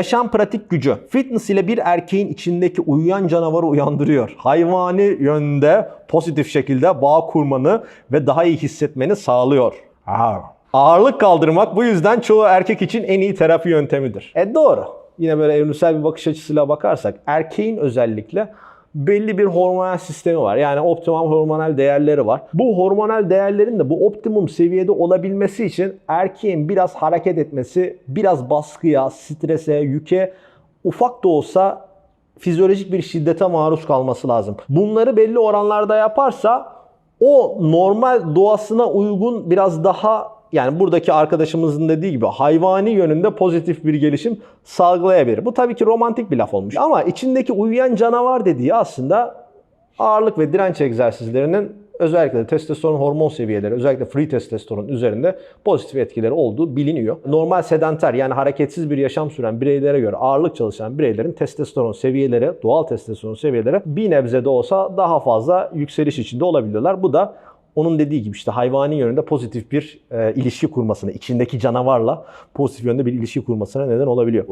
Yaşam pratik gücü. Fitness ile bir erkeğin içindeki uyuyan canavarı uyandırıyor. Hayvani yönde pozitif şekilde bağ kurmanı ve daha iyi hissetmeni sağlıyor. Ağırlık kaldırmak bu yüzden çoğu erkek için en iyi terapi yöntemidir. E doğru. Yine böyle evrimsel bir bakış açısıyla bakarsak erkeğin özellikle belli bir hormonal sistemi var. Yani optimum hormonal değerleri var. Bu hormonal değerlerin de bu optimum seviyede olabilmesi için erkeğin biraz hareket etmesi, biraz baskıya, strese, yüke ufak da olsa fizyolojik bir şiddete maruz kalması lazım. Bunları belli oranlarda yaparsa o normal doğasına uygun biraz daha yani buradaki arkadaşımızın dediği gibi hayvani yönünde pozitif bir gelişim sağlayabilir. Bu tabii ki romantik bir laf olmuş. Ama içindeki uyuyan canavar dediği aslında ağırlık ve direnç egzersizlerinin özellikle de testosteron hormon seviyeleri, özellikle free testosteron üzerinde pozitif etkileri olduğu biliniyor. Normal sedanter yani hareketsiz bir yaşam süren bireylere göre ağırlık çalışan bireylerin testosteron seviyeleri, doğal testosteron seviyeleri bir nebze de olsa daha fazla yükseliş içinde olabiliyorlar. Bu da onun dediği gibi işte hayvani yönünde pozitif bir e, ilişki kurmasına, içindeki canavarla pozitif yönde bir ilişki kurmasına neden olabiliyor.